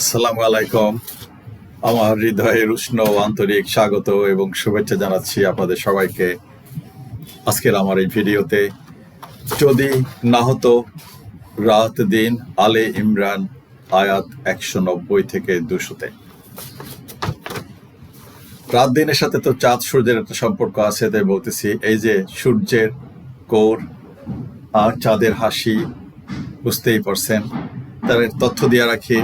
আসসালামু আলাইকুম। আমার হৃদয়ের উষ্ণ আন্তরিক স্বাগত এবং শুভেচ্ছা জানাচ্ছি আপনাদের সবাইকে। আজকের আমার এই ভিডিওতে যদি না হতো রাত দিন আলে ইমরান আয়াত একশো নব্বই থেকে দুশোতে। রাত দিনের সাথে তো চাঁদ সূর্যের একটা সম্পর্ক আছে, তাই বলতেছি, এই যে সূর্যের কোর আর চাঁদের হাসি, বুঝতেই পারছেন। তার তথ্য দিয়ে রাখি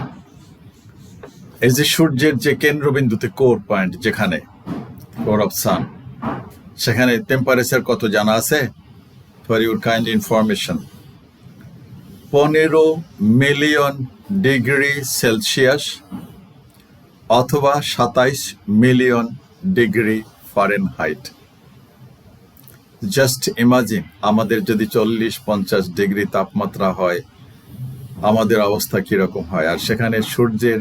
এই যে সূর্যের যে কেন্দ্রবিন্দুতে কোর পয়েন্ট যেখানে, কোর অফ সান, সেখানে টেম্পারেচার কত জানা আছে? ফর ইউর কাইন্ড ইনফরমেশন পনেরো মিলিয়ন ডিগ্রি সেলসিয়াস অথবা সাতাইশ million degree Fahrenheit. Just imagine আমাদের যদি চল্লিশ পঞ্চাশ ডিগ্রি তাপমাত্রা হয়, আমাদের অবস্থা কীরকম হয়? আর সেখানে সূর্যের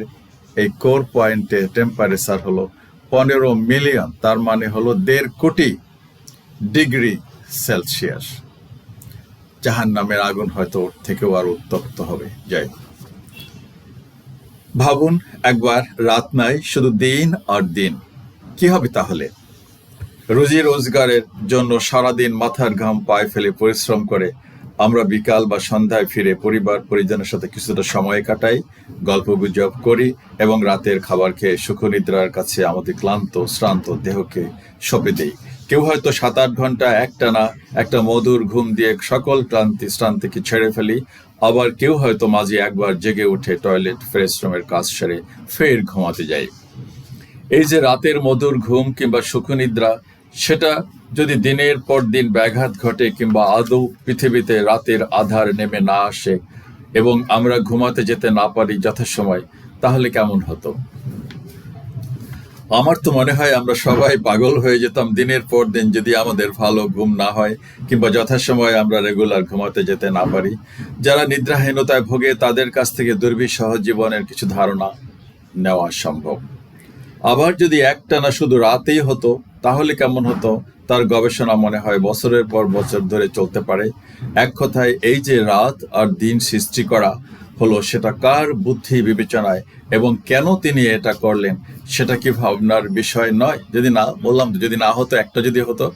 এই কোর পয়েন্টে টেম্পারেচার হলো পনেরো মিলিয়ন, তার মানে হলো দেড় কোটি ডিগ্রি সেলসিয়াস। জাহান নামের আগুন হয়তো ওর থেকেও আর উত্তপ্ত হবে, যাই। ভাবুন, একবার রাত নাই, শুধু দিন আর দিন। কি হবে তাহলে? রুজি রোজগারের জন্য সারাদিন মাথার ঘাম পায়ে ফেলে পরিশ্রম করে আমরা বিকাল বা সন্ধ্যায় ফিরে পরিবার পরিজনের সাথে কিছুটা সময় কাটাই, গল্প গুজব করি এবং রাতের খাবার খেয়ে সুখনিদ্রার কাছে আমাদের ক্লান্ত, শ্রান্ত দেহকে সঁপে দেই। কেউ হয়তো সাত আট ঘণ্টা একটানা একটা মধুর ঘুম দিয়ে সকল ক্লান্তি শ্রান্তিকে ছেড়ে ফেলি, আবার কেউ হয়তো মাঝে একবার জেগে উঠে টয়লেট, ফ্রেশ রুমের কাজ সেরে ফের ঘুমাতে যায় এই যে রাতের মধুর ঘুম কিংবা সুখনিদ্রা সেটা যদি দিনের পর দিন ব্যাঘাত ঘটে কিংবা আদৌ পৃথিবীতে রাতের আধার নেমে না আসে এবং আমরা ঘুমাতে যেতে না পারি যথাসময়, তাহলে কেমন হতো? আমার তো মনে হয় আমরা সবাই পাগল হয়ে যেতাম দিনের পর দিন যদি আমাদের ভালো ঘুম না হয় কিংবা যথাসময়ে আমরা রেগুলার ঘুমাতে যেতে না পারি। যারা নিদ্রাহীনতায় ভোগে তাদের কাছ থেকে দুর্বিষহ জীবনের কিছু ধারণা নেওয়া সম্ভব। আবার যদি একটানা শুধু রাতেই হতো তাহলে কেমন হতো? তার গবেষণা মনে হয় বছরের পর বছর ধরে চলতে পারে। এক কথায়, এই যে রাত আর দিন সৃষ্টি করা হলো, সেটা কার বুদ্ধি বিবেচনায় এবং কেন তিনি এটা করলেন, সেটা কি ভাবনার বিষয় নয়? যদি না, বললাম যদি না হতো, একটা যদি হতো।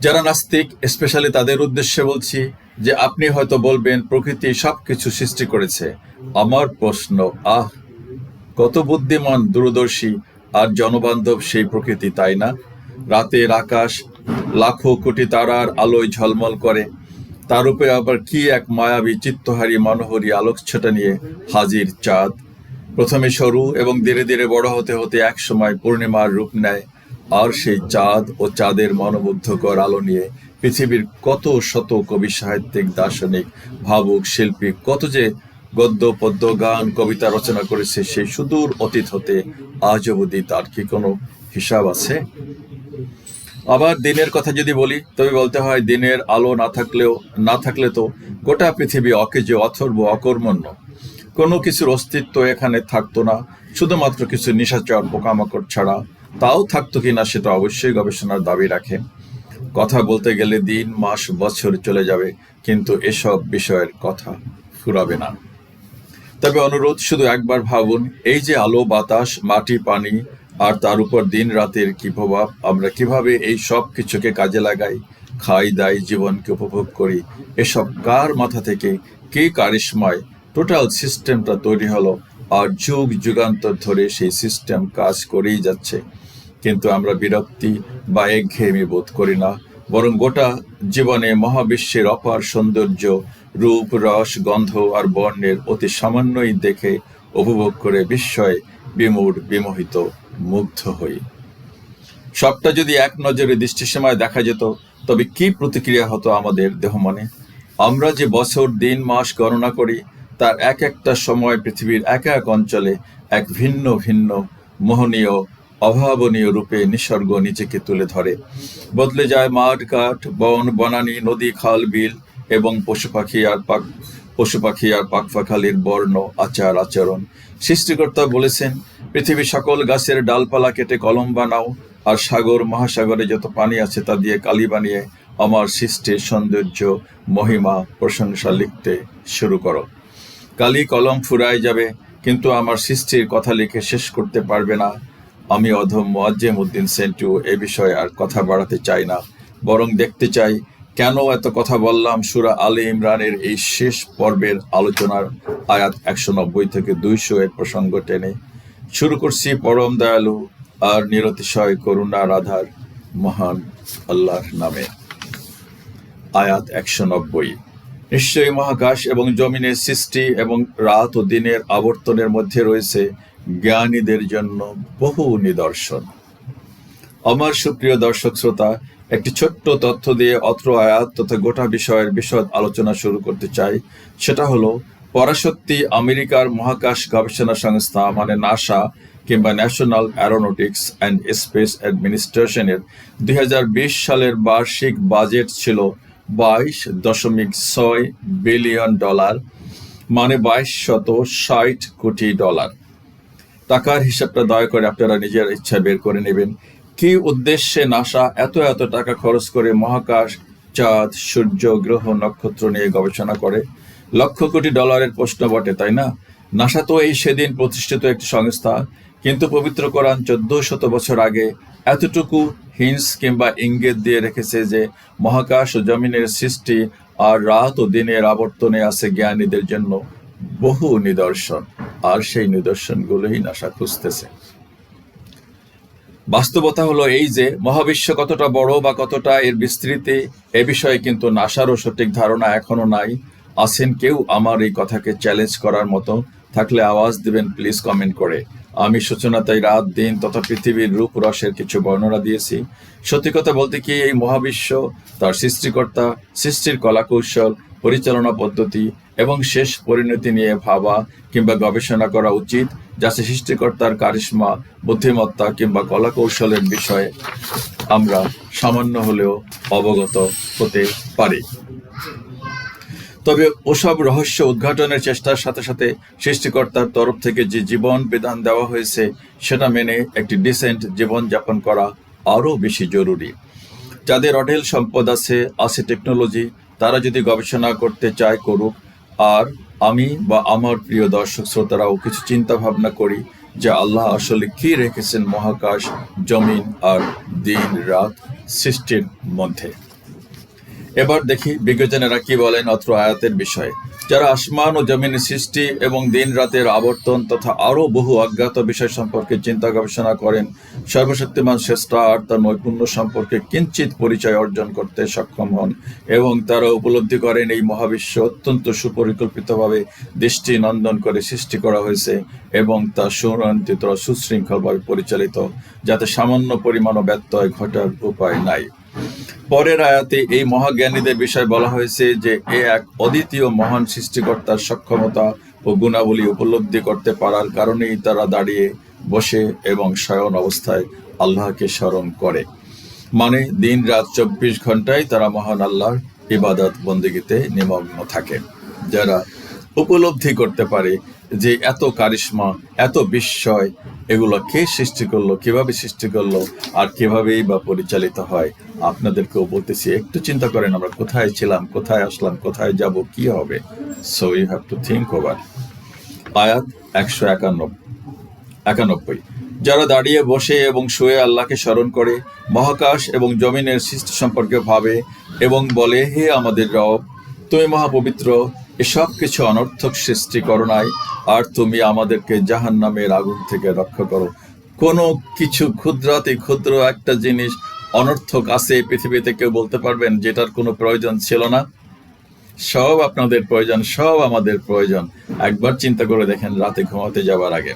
যারা নাস্তিক স্পেশালি তাদের উদ্দেশ্যে বলছি যে, আপনি হয়তো বলবেন, প্রকৃতি সবকিছু সৃষ্টি করেছে। আমার প্রশ্ন, আহ, কত বুদ্ধিমান, দূরদর্শী আর জনবান্ধব সেই প্রকৃতি তাই না? রাতের আকাশ, লাখো কোটি তারার আলোয় ঝলমল করে। তার উপরে আবার কি এক মায়াবী, চিত্তহারী, মনোহরী আলোকছটা নিয়ে হাজির চাঁদ? প্রথমে সরু এবং ধীরে ধীরে বড় হতে হতে এক সময় পূর্ণিমার রূপ নেয়। আর সেই চাঁদ ও চাঁদের মনোমুগ্ধকর আলো নিয়ে পৃথিবীর কত শত কবি সাহিত্যিক, দার্শনিক, ভাবুক, শিল্পী, কত যে গদ্য, পদ্য, গান, কবিতা রচনা করেছে সেই সুদূর অতীত হতে আজ অবধি তার কি কোনো হিসাব আছে? আবার দিনের কথা যদি বলি, তবে বলতে হয় দিনের আলো না থাকলেও, না থাকলে তো গোটা পৃথিবী অকেজ, অথর্ব, অকর্মণ্য। কোনো কিছুর অস্তিত্ব এখানে থাকতো না, শুধুমাত্র কিছু নিশাচর পোকামাকড় ছাড়া। তাও থাকতো কিনা সেটা অবশ্যই গবেষণার দাবি রাখে। কথা বলতে গেলে দিন, মাস, বছর চলে যাবে, কিন্তু এসব বিষয়ের কথা ফুরাবে না। তবে অনুরোধ, শুধু একবার ভাবুন, এই যে আলো, বাতাস, মাটি, পানি, আর তার উপর দিন রাতের কি প্রভাব? আমরা কীভাবে এই সব কিছুকে কাজে লাগাই, খাই, দাই, জীবনকে উপভোগ করি? এসব কার মাথা থেকে, কে কারিশমায় টোটাল সিস্টেমটা তৈরি হলো, আর যুগ, যুগান্তর ধরে সেই সিস্টেম কাজ করেই যাচ্ছে। কিন্তু আমরা বিরক্তি বা একঘেয়েমি বোধ করি না, বরং গোটা জীবনে মহাবিশ্বের অপার সৌন্দর্য রূপ, রস, গন্ধ আর বর্ণের অতি সামান্যই দেখে উপভোগ করে বিস্ময়ে বিমূঢ়, বিমোহিত, মুগ্ধ হই। সবটা যদি এক নজরে দৃষ্টিসীমায় দেখা যেত, তবে কি প্রতিক্রিয়া হতো আমাদের দেহ মনে? আমরা যে বছর, দিন, মাস গণনা করি, তার এক একটা সময় পৃথিবীর এক এক অঞ্চলে এক ভিন্ন ভিন্ন, মোহনীয়, অভাবনীয় রূপে নিসর্গ নিজেকে তুলে ধরে। বদলে যায় মাঠ কাঠ বন, বনানী, নদী, খাল, বিল এবং পশু পাখি আর পাক পশু পাখি আর পাখপাখালির বর্ণ, আচার, আচরণ। সৃষ্টিকর্তা বলেছেন পৃথিবী সকল গাছের ডালপালা কেটে কলম বানাও, আর সাগর, মহাসাগরে যত পানি আছে তা দিয়ে কালি বানিয়ে আমার সৃষ্টির সৌন্দর্য, মহিমা, প্রশংসা লিখতে শুরু করো। কালি কলম ফুরায় যাবে, কিন্তু আমার সৃষ্টির কথা লিখে শেষ করতে পারবে না। আমি অধম মোয়াজ্জেম উদ্দিন সেন্টু এ বিষয়ে আর কথা বাড়াতে চাই না, বরং দেখতে চাই কেন এত কথা বললাম? সুরা আলী ইমরানের এই শেষ পর্বের আলোচনার আয়াত একশো নব্বই থেকে দুইশো এর প্রসঙ্গ টেনে। শুরু করছি পরম দয়ালু আর নিরতিশয় করুণা রাধার মহান আল্লাহর নামে। আয়াত একশো নব্বই। নিশ্চয়ই মহাকাশ এবং জমিনের সৃষ্টি এবং রাত ও দিনের আবর্তনের মধ্যে রয়েছে জ্ঞানীদের জন্য বহু নিদর্শন। আমার সুপ্রিয় দর্শক শ্রোতা একটি ছোট্ট তথ্য দিয়ে অত্র আয়াত তথা গোটা বিষয়ের বিশদ আলোচনা শুরু করতে চাই। সেটা হলো, পরাশক্তি আমেরিকার মহাকাশ গবেষণা সংস্থা মানে নাসা কিংবা ন্যাশনাল অ্যারোনটিক্স অ্যান্ড স্পেস অ্যাডমিনিস্ট্রেশনের দুই হাজার বিশ সালের বার্ষিক বাজেট ছিল বাইশ দশমিক ছয় বিলিয়ন ডলার মানে বাইশ শত ষাট কোটি ডলার। টাকার হিসাবটা দয়া করে আপনারা নিজের ইচ্ছা বের করে নেবেন। কি উদ্দেশ্যে নাসা এত এত টাকা খরচ করে মহাকাশ, চাঁদ, সূর্য, গ্রহ, নক্ষত্র নিয়ে গবেষণা করে? লক্ষ কোটি ডলারের প্রশ্ন বটে, তাই না? নাসা তো এই সেদিন প্রতিষ্ঠিত একটি সংস্থা, কিন্তু পবিত্র কোরআন চোদ্দ শত বছর আগে এতটুকু হিন্স কিংবা ইঙ্গিত দিয়ে রেখেছে যে মহাকাশ ও জমিনের সৃষ্টি আর রাত ও দিনের আবর্তনে আছে জ্ঞানীদের জন্য বহু নিদর্শন, আর সেই নিদর্শনগুলোই নাসা খুঁজতেছে। বাস্তবতা হলো এই যে, মহাবিশ্ব কতটা বড় বা কতটা এর বিস্তৃতি, এ বিষয়ে কিন্তু নাসারও সঠিক ধারণা এখনও নাই। আছেন কেউ আমার এই কথাকে চ্যালেঞ্জ করার মতো? থাকলে আওয়াজ দিবেন প্লিজ কমেন্ট করে। আমি সূচনা তাই রাত দিন তথা পৃথিবীর রূপ রসের কিছু বর্ণনা দিয়েছি। সত্যি কথা বলতে কি, এই মহাবিশ্ব, তার সৃষ্টিকর্তা, সৃষ্টির কলাকৌশল, পরিচালনা পদ্ধতি এবং শেষ পরিণতি নিয়ে ভাবা কিংবা গবেষণা করা উচিত যাতে সৃষ্টিকর্তার কারিশ্মা, বুদ্ধিমত্তা কিংবা কলাকৌশলের বিষয়ে আমরা সামান্য হলেও অবগত হতে পারি। তবে ওসব রহস্য উদ্ঘাটনের চেষ্টার সাথে সাথে সৃষ্টিকর্তার তরফ থেকে যে জীবন বিধান দেওয়া হয়েছে, সেটা মেনে একটি ডিসেন্ট জীবনযাপন করা আরও বেশি জরুরি। যাদের অঢেল সম্পদ আছে আছে টেকনোলজি তারা যদি গবেষণা করতে চায় করুক, আর আমি বা আমার প্রিয় দর্শক শ্রোতারাও কিছু চিন্তা ভাবনা করি যে আল্লাহ আসলে কি রেখেছেন মহাকাশ, জমিন আর দিন রাত সৃষ্টির মধ্যে। এবার দেখি বিজ্ঞজনেরা কি বলেন অত্র আয়াতের বিষয়ে। যারা আসমান ও জমিনের সৃষ্টি এবং দিন রাতের আবর্তন তথা আরও বহু অজ্ঞাত বিষয় সম্পর্কে চিন্তা গবেষণা করেন, সর্বশক্তিমান শ্রেষ্ঠ আর তার নৈপুণ্য সম্পর্কে কিঞ্চিত পরিচয় অর্জন করতে সক্ষম হন এবং তারা উপলব্ধি করেন এই মহাবিশ্ব অত্যন্ত সুপরিকল্পিতভাবে দৃষ্টি নন্দন করে সৃষ্টি করা হয়েছে এবং তা সুনিয়ন্ত্রিত সুশৃঙ্খলভাবে পরিচালিত, যাতে সামান্য পরিমাণও ব্যত্যয় ঘটার উপায় নাই। পরের আয়াতে এই মহাজ্ঞানীদের বিষয়ে বলা হয়েছে যে, এ এক অদ্বিতীয় মহান সৃষ্টিকর্তার সক্ষমতা ও গুণাবলী উপলব্ধি করতে পারার কারণেই তারা দাঁড়িয়ে বসে এবং শয়ন অবস্থায় আল্লাহকে স্মরণ করে। মানে দিন রাত চব্বিশ ঘন্টায় তারা মহান আল্লাহর ইবাদত বন্দিগিতে নিমগ্ন থাকে, যারা উপলব্ধি করতে পারে যে এত কারিশ্মা, এত বিস্ময়, এগুলো কে সৃষ্টি করল, কীভাবে সৃষ্টি করল, আর কিভাবেই বা পরিচালিত হয়? আপনাদেরকেও বলতেছি, একটু চিন্তা করেন আমরা কোথায় ছিলাম, কোথায় আসলাম, কোথায় যাব, কি হবে? So you have to think over আয়াত একশো একানব্বই একানব্বই। যারা দাঁড়িয়ে বসে এবং শুয়ে আল্লাহকে স্মরণ করে, মহাকাশ এবং জমিনের সৃষ্টি সম্পর্কে ভাবে এবং বলে, হে আমাদের রব, তুমি মহাপবিত্র এসব কিছু অনর্থক সৃষ্টি করো নাই, আর তুমি আমাদেরকে জাহান নামের আগুন থেকে রক্ষা করো। কোনো কিছু ক্ষুদ্রাতি ক্ষুদ্র একটা জিনিস অনর্থক আছে পৃথিবীতে কেউ বলতে পারবেন, যেটার কোনো প্রয়োজন ছিল না। সব আপনাদের প্রয়োজন, সব আমাদের প্রয়োজন। একবার চিন্তা করে দেখেন, রাতে ঘুমাতে যাওয়ার আগে।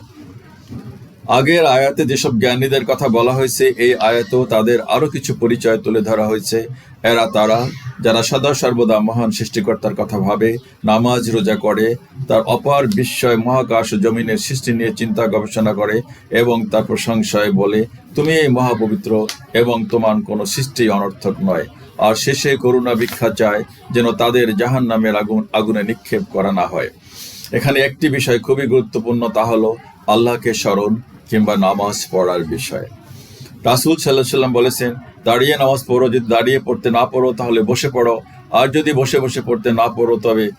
আগের আয়াতে যেসব জ্ঞানীদের কথা বলা হয়েছে, এই আয়াতেও তাদের আরও কিছু পরিচয় তুলে ধরা হয়েছে। এরা তারা, যারা সদা সর্বদা মহান সৃষ্টিকর্তার কথা ভাবে, নামাজ রোজা করে, তার অপার বিস্ময় মহাকাশ জমিনের সৃষ্টি নিয়ে চিন্তা গবেষণা করে এবং তার প্রশংসায় বলে, তুমি এই মহাপবিত্র এবং তোমার কোনো সৃষ্টি অনর্থক নয়। আর শেষে করুণা ভিক্ষা চায় যেন তাদের জাহান নামের আগুন, আগুনে নিক্ষেপ করা না হয়। এখানে একটি বিষয় খুবই গুরুত্বপূর্ণ, তা হলো আল্লাহকে স্মরণ। কিংবা নামাজ পড়ার বিষয়। রাসুল সাল্লাহ সাল্লাম বলেছেন, দাঁড়িয়ে নামাজ পড়ো, যদি দাঁড়িয়ে পড়তে না পড়ো, তাহলে বসে পড়ো। আর যদি বসে বসে পড়তে না পড়ো, তবে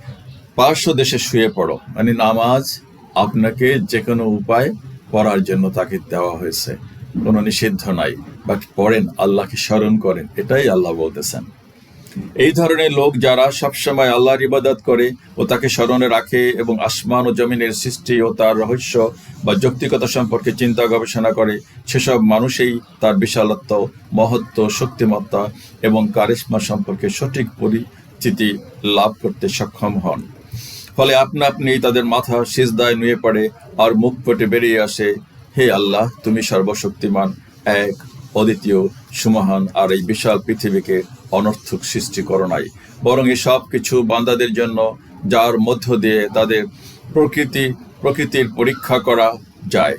পার্শ্ব দেশে শুয়ে পড়ো। মানে নামাজ আপনাকে যে কোনো উপায় পড়ার জন্য তাকে দেওয়া হয়েছে। কোনো নিষিদ্ধ নাই। বাট পড়েন, আল্লাহকে স্মরণ করেন। এটাই আল্লাহ বলতেছেন। এই ধরনের লোক যারা সবসময় আল্লাহর ইবাদত করে ও তাকে স্মরণে রাখে এবং আসমান ও জমিনের সৃষ্টি ও তার রহস্য বা যৌক্তিকতা সম্পর্কে চিন্তা গবেষণা করে, সেসব মানুষই তার বিশালত্ব, মহত্ব, শক্তিমত্তা এবং কারিশ্মা সম্পর্কে সঠিক পরিচিতি লাভ করতে সক্ষম হন। ফলে আপনা আপনি তাদের মাথা সিজদায় নুয়ে পড়ে আর মুখ ফুটে বেরিয়ে আসে, হে আল্লাহ, তুমি সর্বশক্তিমান, এক, অদ্বিতীয়, সুমহান আর এই বিশাল পৃথিবীকে অনর্থক সৃষ্টি করো নাই। বরং এই সব কিছু বান্দাদের জন্য, যার মধ্য দিয়ে তাদের প্রকৃতি, প্রকৃতির পরীক্ষা করা যায়।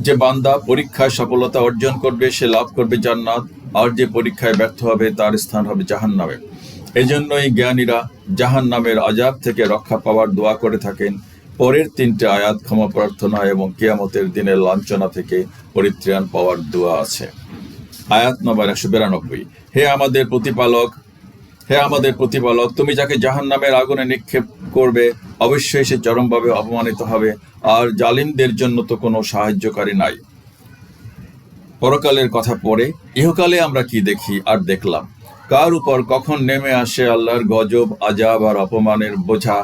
যে বান্দা পরীক্ষায় সফলতা অর্জন করবে, সে লাভ করবে জান্নাত, আর যে পরীক্ষায় ব্যর্থ হবে, তার স্থান হবে জাহান্নামে। এই জন্যই জ্ঞানীরা জাহান নামের আজাব থেকে রক্ষা পাওয়ার দোয়া করে থাকেন। পরের তিনটে আয়াত ক্ষমা প্রার্থনা এবং কেয়ামতের দিনের লাঞ্ছনা থেকে পরিত্রাণ পাওয়ার দোয়া আছে। আয়াত নম্বর একশো বিরানব্বই। হে আমাদের প্রতিপালক, হে আমাদের প্রতিপালক, তুমি যাকে জাহান নামের আগুনে নিক্ষেপ করবে, অবশ্যই সে চরমভাবে অপমানিত হবে, আর জালিমদের জন্য তো কোনো সাহায্যকারী নাই। পরকালের কথা পড়ে, ইহকালে আমরা কি দেখি আর দেখলাম? কার উপর কখন নেমে আসে আল্লাহর গজব আজাব আর অপমানের বোঝা?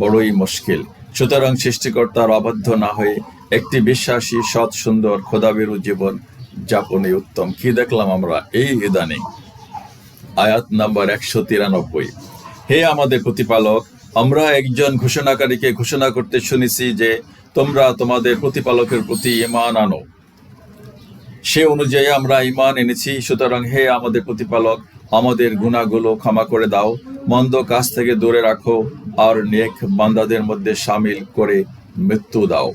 বড়ই মুশকিল। সুতরাং সৃষ্টিকর্তার অবাধ্য না হয়ে একটি বিশ্বাসী, সৎ, সুন্দর খোদাবেরু জীবন যাপনে উত্তম। কি দেখলাম আমরা? এই ইদানিং। আয়াত নাম্বার একশো তিরানব্বই। হে আমাদের প্রতিপালক, আমরা একজন ঘোষণাকারীকে ঘোষণা করতে শুনেছি যে তোমরা তোমাদের প্রতিপালকের প্রতি ইমান আনো। সে অনুযায়ী আমরা ইমান এনেছি। সুতরাং হে আমাদের প্রতিপালক, আমাদের গুণাগুলো ক্ষমা করে দাও, মন্দ কাজ থেকে দূরে রাখো, আর নেক বান্দাদের মধ্যে সামিল করে মৃত্যু দাও।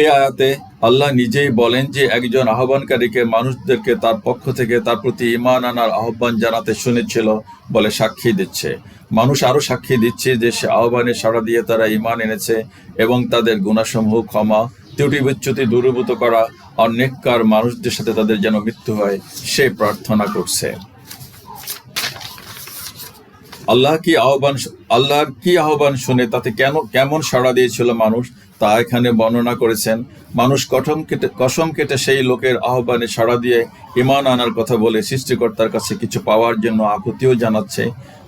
এই আয়াতে আল্লাহ নিজেই বলেন যে, একজন আহ্বানকারীকে মানুষদেরকে তার পক্ষ থেকে তার প্রতি ইমান আনার আহ্বান জানাতে শুনেছিল বলে সাক্ষী দিচ্ছে। মানুষ আরও সাক্ষী দিচ্ছে যে, সে আহ্বানে সাড়া দিয়ে তারা ইমান এনেছে এবং তাদের গুণাসমূহ ক্ষমা, ত্রুটি বিচ্যুতি দূরীভূত করা আর নেককার মানুষদের সাথে তাদের যেন মৃত্যু হয়, সে প্রার্থনা করছে। আল্লাহ কি আহ্বান, আল্লাহর কি আহ্বান শুনে তাতে কেন, কেমন সাড়া দিয়েছিল মানুষ? তা এখানে বর্ণনা করেছেন। মানুষ কঠম কেটে, কসম কেটে সেই লোকের আহ্বানে সাড়া দিয়ে ইমান আনার কথা বলে সৃষ্টিকর্তার কাছে কিছু পাওয়ার জন্য আকুতিও জানাচ্ছে।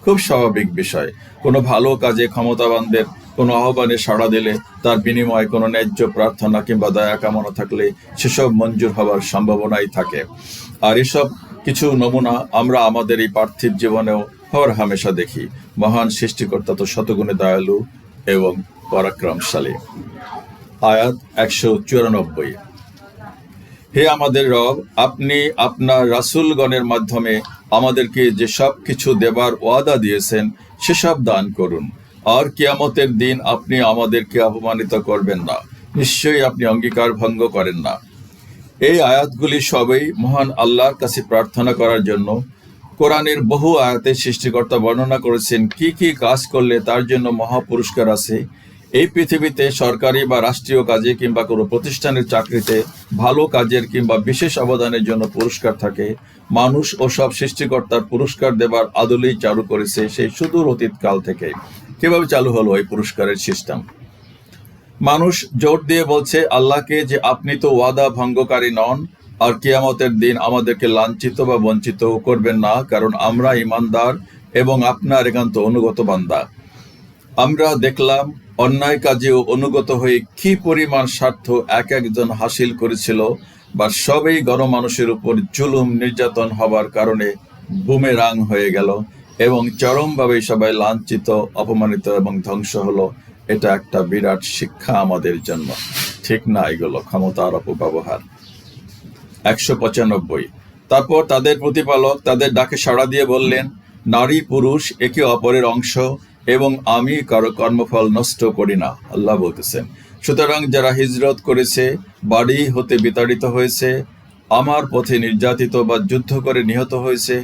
খুব স্বাভাবিক বিষয়। কোনো ভালো কাজে ক্ষমতাবানদের কোনো আহ্বানে সাড়া দিলে তার বিনিময়ে কোনো ন্যায্য প্রার্থনা কিংবা দয়া কামনা থাকলে সেসব মঞ্জুর হওয়ার সম্ভাবনাই থাকে। আর এসব কিছু নমুনা আমরা আমাদের এই পার্থিব জীবনেও হর হামেশা দেখি। মহান সৃষ্টিকর্তা তো শতগুণে দয়ালু এবং পরাক্রমশালী। আয়াত একশো চুরানব্বই। হে আমাদের রব, আপনি আপনার রাসূলগণের মাধ্যমে আমাদেরকে যে সব কিছু দেবার ওয়াদা দিয়েছেন সেসব দান করুন। আর কিয়ামতের দিন আপনি আমাদেরকে অপমানিত করবেন না। নিশ্চয়ই আপনি অঙ্গীকার ভঙ্গ করেন না। এই আয়াতগুলি সবই মহান আল্লাহর কাছে প্রার্থনা করার জন্য। কোরআনের বহু আয়াতে সৃষ্টিকর্তা বর্ণনা করেছেন, কি কি কাজ করলে তার জন্য মহাপুরস্কার আছে। এই পৃথিবীতে সরকারি বা রাষ্ট্রীয় কাজে কিংবা কোনো প্রতিষ্ঠানের চাকরিতে ভালো কাজের কিংবা বিশেষ অবদানের জন্য পুরস্কার থাকে, মানুষ ও সব সৃষ্টিকর্তার পুরস্কার দেবার আদলেই চালু করেছে সেই সুদূর অতীতকাল থেকে কীভাবে চালু হলো এই পুরস্কারের সিস্টেম? মানুষ জোর দিয়ে বলছে, আল্লাহকে যে আপনি তো ওয়াদা ভঙ্গকারী নন, আর কিয়ামতের দিন আমাদেরকে লাঞ্ছিত বা বঞ্চিত করবেন না, কারণ আমরা ইমানদার এবং আপনার একান্ত অনুগত বান্দা। আমরা দেখলাম অন্যায় কাজেও অনুগত হয়ে কি পরিমাণ স্বার্থ এক একজন হাসিল করেছিল বা সবই গণমানুষের উপর জুলুম নির্যাতন হবার কারণে বুমেরাং হয়ে গেল এবং চরমভাবে সবাই লাঞ্ছিত, অপমানিত এবং ধ্বংস হলো, এটা একটা বিরাট শিক্ষা আমাদের জন্য। ঠিক না এগুলো ক্ষমতার অপব্যবহার। একশো পঁচানব্বই। তারপর তাদের প্রতিপালক তাদের ডাকে সাড়া দিয়ে বললেন, নারী পুরুষ একে অপরের অংশ এবং আমি কারও কর্মফল নষ্ট করি না, আল্লাহ বলতেছেন। সুতরাং যারা হিজরত করেছে, বাড়ি হতে বিতাড়িত হয়েছে, আমার পথে নির্যাতিত বা যুদ্ধ করে নিহত হয়েছে,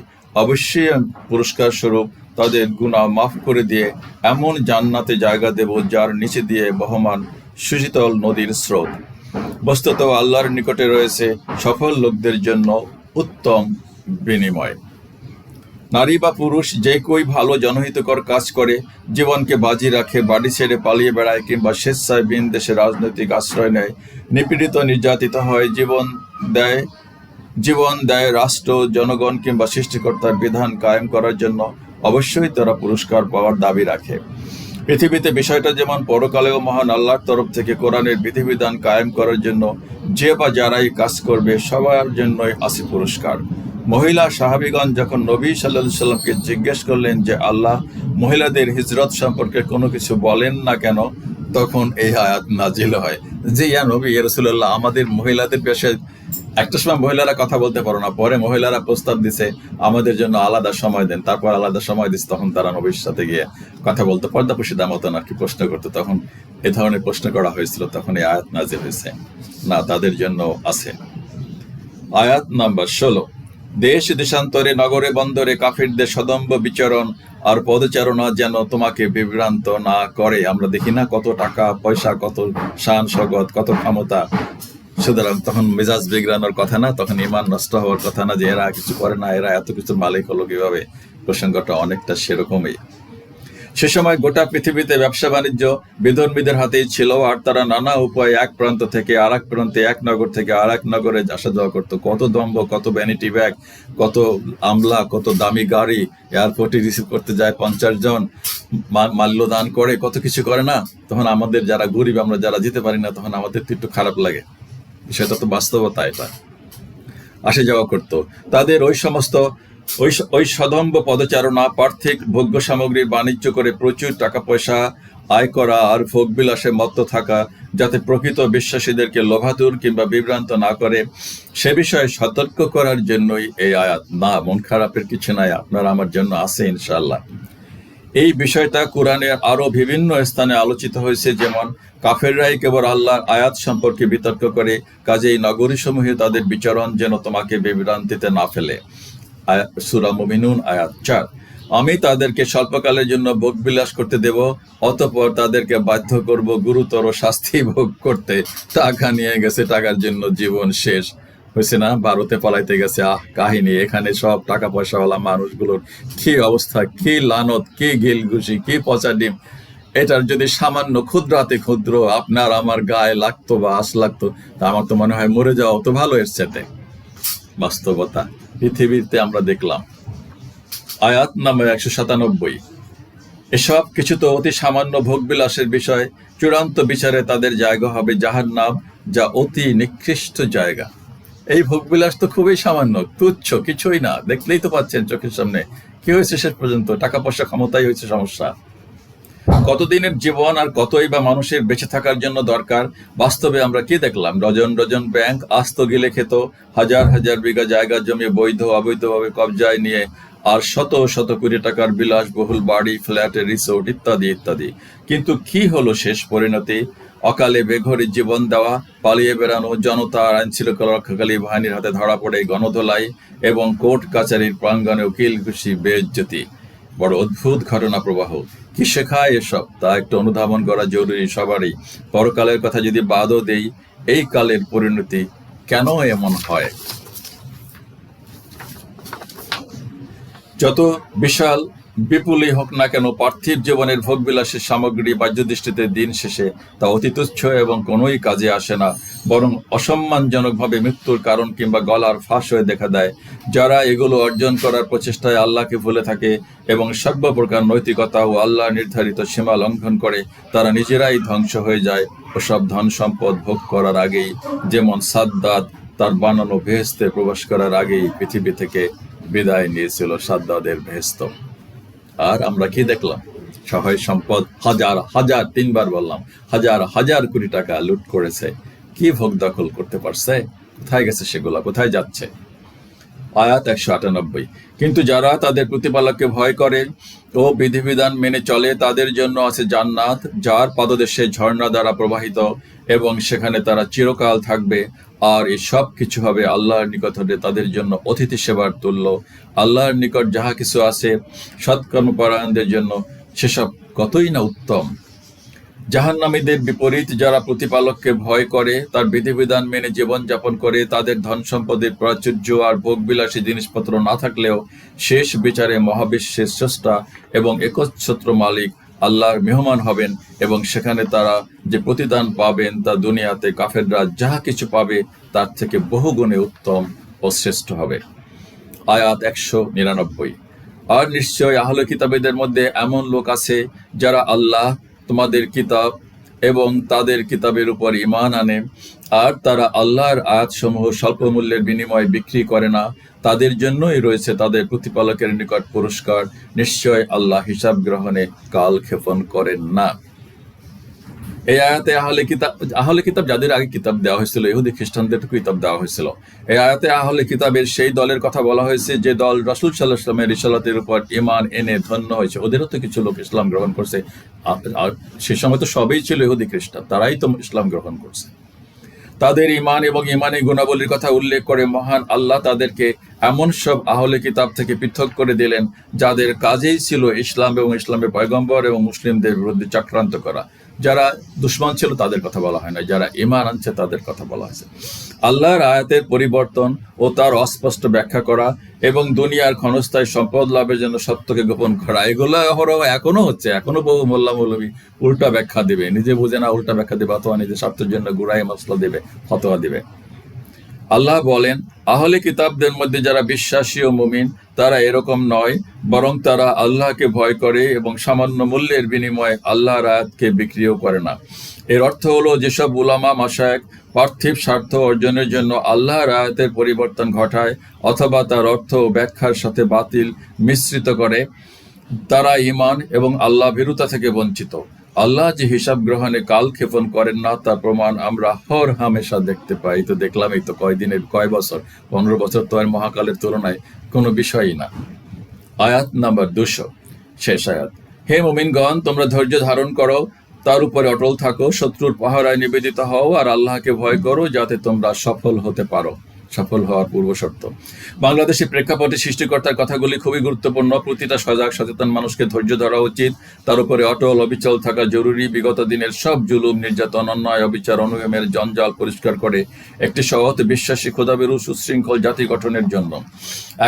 অবশ্যই পুরস্কার স্বরূপ তাদের গুণা মাফ করে দিয়ে এমন জান্নাতে জায়গা দেব যার নিচে দিয়ে বহমান সুশীতল নদীর স্রোত। বস্তুত আল্লাহর নিকটে রয়েছে সফল লোকদের জন্য উত্তম বিনিময়। নারী বা পুরুষ যে কই ভালো জনহিতকর কাজ করে, জীবনকে বাজি রাখে, বাড়ি ছেড়ে পালিয়ে বেড়ায় কিংবা স্বেচ্ছায় বিন দেশে রাজনৈতিক আশ্রয় নেয়, নিপীড়িত, নির্যাতিত হয়, জীবন দেয় জীবন দেয় রাষ্ট্র, জনগণ কিংবা সৃষ্টিকর্তার বিধান কায়েম করার জন্য, অবশ্যই তারা পুরস্কার পাওয়ার দাবি রাখে। পৃথিবীতে বিষয়টা যেমন পরকালেও মহান আল্লাহর তরফ থেকে কোরআনের বিধিবিধান কায়েম করার জন্য যে বা যারাই কাজ করবে, সবার জন্যই আছে পুরস্কার। মহিলা সাহাবিগণ যখন নবী সাল্লাহ সাল্লামকে জিজ্ঞেস করলেন যে, আল্লাহ, মহিলাদের হিজরত সম্পর্কে কোনো কিছু বলেন না কেন? তখন এই আয়াত নাজিল হয়। যে, ইয়া নবী, ইয়া রসুল্লাহ আমাদের মহিলাদের পেশে একটা সময় মহিলারা কথা বলতে পারো না, পরে মহিলারা প্রস্তাব দিছে, আমাদের জন্য আলাদা সময় দেন। তারপর আলাদা সময় দিচ্ছে তখন তারা নবীর সাথে গিয়ে কথা বলতে। পর্দা পুষিদা মতন আর কি প্রশ্ন করতো। তখন এ ধরনের প্রশ্ন করা হয়েছিল, তখন এই আয়াত নাজিল হয়েছে। না, তাদের জন্য আছে। আয়াত নাম্বার ষোলো। দেশ দেশান্তরে, নগরে, বন্দরে কাফিরদের সদম্ব বিচরণ আর পদচারণা যেন তোমাকে বিভ্রান্ত না করে। আমরা দেখি না কত টাকা, পয়সা, কত শান সগত কত ক্ষমতা। সুতরাং তখন মেজাজ বিগড়ানোর কথা না, তখন ইমান নষ্ট হওয়ার কথা না যে এরা কিছু করে না, এরা এত কিছু মালিক হলো কীভাবে? প্রসঙ্গটা অনেকটা সেরকমই। সে সময় গোটা পৃথিবীতে ব্যবসা বাণিজ্য বিধর্মীদের হাতেই ছিল, আর তারা নানা উপায়ে এক প্রান্ত থেকে আর এক প্রান্তে, এক নগর থেকে আর এক নগরে আসা যাওয়া করতো। কত দম্ভ, কত ভ্যানিটি ব্যাগ কত আমলা, কত দামি গাড়ি এয়ারপোর্টে রিসিভ করতে যায় পঞ্চাশ জন মাল্যদান করে, কত কিছু করে না? তখন আমাদের যারা গরিব, আমরা যারা যেতে পারি না, তখন আমাদের তো একটু খারাপ লাগে। সেটা তো বাস্তবতা এটা। আসে যাওয়া করত। তাদের ওই সমস্ত, ওই ওই পদচারণা, পার্থিক ভোগ্য সামগ্রীর বাণিজ্য করে প্রচুর টাকা পয়সা আয় করা আর ভোগবিলাসে মত্ত থাকা, যাতে প্রকৃত বিশ্বাসীদেরকে লোভাতুর কিংবা বিভ্রান্ত না করে, সে বিষয়ে সতর্ক করার জন্যই এই আয়াত। না, মন খারাপের কিছু নাই, আপনার আমার জন্য আছে ইনশাআল্লাহ। এই বিষয়টা কোরআনের আরও বিভিন্ন স্থানে আলোচিত হয়েছে, যেমন কাফেররাই কেবল আল্লাহর আয়াত সম্পর্কে বিতর্ক করে কাজে কাজেই নগরীসমূহে তাদের বিচরণ যেন তোমাকে বিভ্রান্তিতে না ফেলে। সূরা মুমিনুন, আয়াত চার। আমি তাদেরকে স্বল্পকালের জন্য ভোগ বিলাস করতে দেব, অতঃপর তাদেরকে বাধ্য করব গুরুতর শাস্তি ভোগ করতে। টাকা নিয়ে গেছে, টাকার জন্য জীবন শেষ। হয়েছে না? ভারতে পালাইতে গেছে। আহ, কাহিনী। এখানে সব টাকা পয়সাওয়ালা মানুষগুলোর কি অবস্থা? কি লানত? কি গিলগুশি কি পচা ডিম? এটার যদি সামান্য ক্ষুদ্রাতে ক্ষুদ্র, আপনার আমার গায়ে লাগতো বা আশ লাগতো, তা আমার তো মনে হয় মরে যাওয়া তো ভালো এর সাথে বাস্তবতা। পৃথিবীতে আমরা দেখলাম। আয়াত নামে একশো সাতানব্বই। এসব কিছু তো অতি সামান্য ভোগবিলাসের বিষয়। চূড়ান্ত বিচারে তাদের জায়গা হবে যাহার নাম যা অতি নিকৃষ্ট জায়গা। এই ভোগবিলাস তো খুবই সামান্য, তুচ্ছ, কিছুই না, দেখলেই তো পাচ্ছেন চোখের সামনে। কি হয়েছে শেষ পর্যন্ত? টাকা পয়সা ক্ষমতাই হয়েছে, সমস্যা। কতদিনের জীবন আর কতই বা মানুষের বেঁচে থাকার জন্য দরকার? বাস্তবে আমরা কি দেখলাম? ডজন ডজন ব্যাংক আস্ত গিলে খেত, হাজার হাজার বিঘা জায়গা জমি বৈধ, অবৈধভাবে কবজায় নিয়ে, আর শত শত কোটি টাকার বিলাসবহুল বাড়ি, ফ্ল্যাট, রিসোর্ট ইত্যাদি ইত্যাদি। কিন্তু কি হলো শেষ পরিণতি? অকালে বেঘরে জীবন দেওয়া, পালিয়ে বেড়ানো জনতা আইন শৃঙ্খলা রক্ষাকারী বাহিনীর হাতে ধরা পড়ে গণধোলাই এবং কোর্ট কাচারির প্রাঙ্গণে উকিল খুশি বেজ্জতি। বড় অদ্ভুত ঘটনা প্রবাহ। কি শেখায় এসব? তা একটু অনুধাবন করা জরুরি সবারই। পরকালের কথা যদি বাদও দেই, এই কালের পরিণতি কেন এমন হয়? যত বিশাল বিপুলই হোক না কেন, পার্থিব জীবনের ভোগবিলাসের সামগ্রী বাহ্য দৃষ্টিতে দিন শেষে তা অতি তুচ্ছ এবং কোনোই কাজে আসে না, বরং অসম্মানজনকভাবে মৃত্যুর কারণ কিংবা গলার ফাঁস হয়ে দেখা দেয়। যারা এগুলো অর্জন করার প্রচেষ্টায় আল্লাহকে ভুলে থাকে এবং সর্বপ্রকার নৈতিকতা ও আল্লাহ নির্ধারিত সীমা লঙ্ঘন করে, তারা নিজেরাই ধ্বংস হয়ে যায় ওসব ধন সম্পদ ভোগ করার আগেই, যেমন সাদ্দাত তার বানানো ভেহেস্তে প্রবেশ করার আগেই পৃথিবী থেকে বিদায় নিয়েছিল সাদ্দাদের ভেস্ত। আর আমরা কি দেখলাম? সহায় সম্পদ হাজার হাজার, তিনবার বললাম, হাজার হাজার কোটি টাকা লুট করেছে। কি ভোগ দখল করতে পারছে? কোথায় গেছে সেগুলা? কোথায় যাচ্ছে? আয়াত একশো আটানব্বই। কিন্তু যারা তাদের প্রতিপালককে ভয় করে ও বিধিবিধান মেনে চলে, তাদের জন্য আছে জান্নাত, যার পাদদেশে ঝর্ণা দ্বারা প্রবাহিত এবং সেখানে তারা চিরকাল থাকবে। আর এই সব কিছু হবে আল্লাহর নিকট তাদের জন্য অতিথি সেবার তুল্য। আল্লাহর নিকট যাহা কিছু আছে সৎকর্মপরায়ণদের জন্য সেসব কতই না উত্তম। জাহান্নামীদের বিপরীত যারা প্রতিপালককে ভয় করে, তার বিধিবিধান মেনে জীবনযাপন করে, তাদের ধন সম্পদের প্রাচুর্য আর ভোগবিলাসী জিনিসপত্র না থাকলেও শেষ বিচারে মহাবিশ্বের স্রষ্টা এবং একচ্ছত্র মালিক আল্লাহর মেহমান হবেন এবং সেখানে তারা যে প্রতিদান পাবেন তা দুনিয়াতে কাফেররা যাহা কিছু পাবে তার থেকে বহুগুণে উত্তম ও শ্রেষ্ঠ হবে। আয়াত একশো নিরানব্বই। আর নিশ্চয় আহলে কিতাবেদের মধ্যে এমন লোক আছে যারা আল্লাহ তোমাদের কিতাব এবং তাদের কিতাবের উপর ইমান আনে। আর তারা আল্লাহর আয়াতসমূহ স্বল্প মূল্যের বিনিময়ে বিক্রি করে না। তাদের জন্যই রয়েছে তাদের প্রতিপালকের নিকট পুরস্কার। নিশ্চয় আল্লাহ হিসাব গ্রহণে কাল ক্ষেপণ করেন না। এই আয়াতে আহলে কিতাব আহলে কিতাব যাদের আগে কিতাব দেওয়া হয়েছিল, ইহুদি খ্রিস্টানদের কিতাব দেওয়া হয়েছিল। এই আয়াতে আহলে কিতাবের সেই দলের কথা বলা হয়েছে, যে দল রসুল সাল্লাহ ইসলামের রিসালাতের উপর ইমান এনে ধন্য হয়েছে। ওদেরও তো কিছু লোক ইসলাম গ্রহণ করছে। সে সময় তো সবই ছিল ইহুদি খ্রিস্টান, তারাই তো ইসলাম গ্রহণ করছে। তাদের ইমান এবং ইমানের গুণাবলীর কথা উল্লেখ করে মহান আল্লাহ তাদেরকে এমন সব আহলে কিতাব থেকে পৃথক করে দিলেন, যাদের কাজেই ছিল ইসলাম এবং ইসলামের পয়গম্বর এবং মুসলিমদের বিরুদ্ধে চক্রান্ত করা। যারা দুশ্মন ছিল তাদের কথা বলা হয় না যারা ইমান আনছে তাদের কথা বলা হয়েছে। আল্লাহর আয়াতের পরিবর্তন ও তার অস্পষ্ট ব্যাখ্যা করা এবং দুনিয়ার ক্ষণস্থায়ী সম্পদ লাভের জন্য সত্যকে গোপন করা, এগুলো অহরহ এখনও হচ্ছে, এখনও বহু মোল্লা মৌলবী উল্টা ব্যাখ্যা দিবে, নিজে বুঝে না উল্টা ব্যাখ্যা দেবে, অথবা নিজের স্বার্থের জন্য গুড়াই মশলা দেবে, ফতোয়া দিবে। আল্লাহ বলেন, আহলে কিতাবদের মধ্যে যারা বিশ্বাসী ও মুমিন তারা এরকম নয়, বরং তারা আল্লাহকে ভয় করে এবং সামান্য মূল্যের বিনিময়ে আল্লাহর আয়াতকে বিক্রিও করে না। এর অর্থ হলো, যেসব উলামা মাসায়েক পার্থিব স্বার্থ অর্জনের জন্য আল্লাহর আয়াতের পরিবর্তন ঘটায় অথবা তার অর্থ ও ব্যাখ্যার সাথে বাতিল মিশ্রিত করে, তারা ইমান এবং আল্লাহ ভীরুতা থেকে বঞ্চিত। আল্লাহ যে হিসাব গ্রহণে কাল ক্ষেপণ করেন না, তার প্রমাণ আমরা হর হামেশা দেখতে পাই। তো দেখলাম, এই তো কয়দিনের, কয় বছর? পনেরো বছর তো মহাকালের তুলনায় কোনো বিষয়ই না। আয়াত নাম্বার দুশো, শেষ আয়াত। হে মুমিনগণ, তোমরা ধৈর্য ধারণ করো, তার উপরে অটল থাকো, শত্রুর পাহারায় নিবেদিত হও, আর আল্লাহকে ভয় করো, যাতে তোমরা সফল হতে পারো। সফল হওয়ার পূর্ব শর্ত বাংলাদেশের প্রেক্ষাপটে সৃষ্টিকর্তার কথাগুলি খুবই গুরুত্বপূর্ণ। প্রতিটা সজাগ, সচেতন মানুষকে ধৈর্য ধরা উচিত। তার উপরে অটল, অবিচল থাকা জরুরি। বিগত দিনের সব জুলুম, নির্যাতন, অন্যায়, অবিচার, অনুগমের জঞ্জাল পরিষ্কার করে একটি সহজ, বিশ্বাসী খোদাবেরু সুশৃঙ্খল জাতি গঠনের জন্য।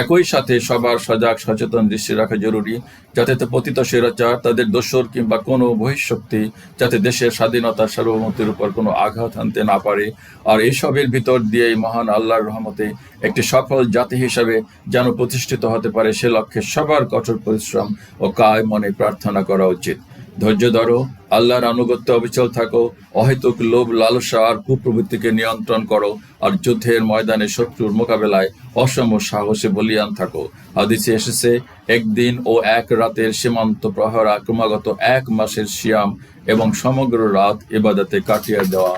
একই সাথে সবার সজাগ, সচেতন দৃষ্টি রাখা জরুরি। যাতে পতিত স্বৈরাচার, তাদের দোসর কিংবা কোনো বহিঃশক্তি যাতে দেশের স্বাধীনতার সার্বভৌমত্বের উপর কোনো আঘাত আনতে না পারে। আর এসবের ভিতর দিয়ে মহান আল্লাহর রহমতে একটি সফল জাতি হিসাবে যেন প্রতিষ্ঠিত হতে পারে, সে লক্ষ্যে সবার কঠোর পরিশ্রম ও কায় মনে প্রার্থনা করা উচিত। ধৈর্য ধরো, আল্লাহর আনুগত্য অবিচল থাকো, অহেতুক লোভ, লালসা আর কুপ্রবৃত্তিকে নিয়ন্ত্রণ করো আর যুদ্ধের ময়দানে শত্রুর মোকাবেলায় অসম সাহসে বলিয়ান থাকো। হাদিসে এসেছে, একদিন ও এক রাতের সীমান্ত প্রহরা ক্রমাগত এক মাসের শিয়াম এবং সমগ্র রাত ইবাদতে কাটিয়ে দেওয়া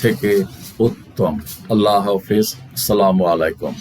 থেকে উত্তম আল্লাহ হাফিজ। আসসালামু আলাইকুম।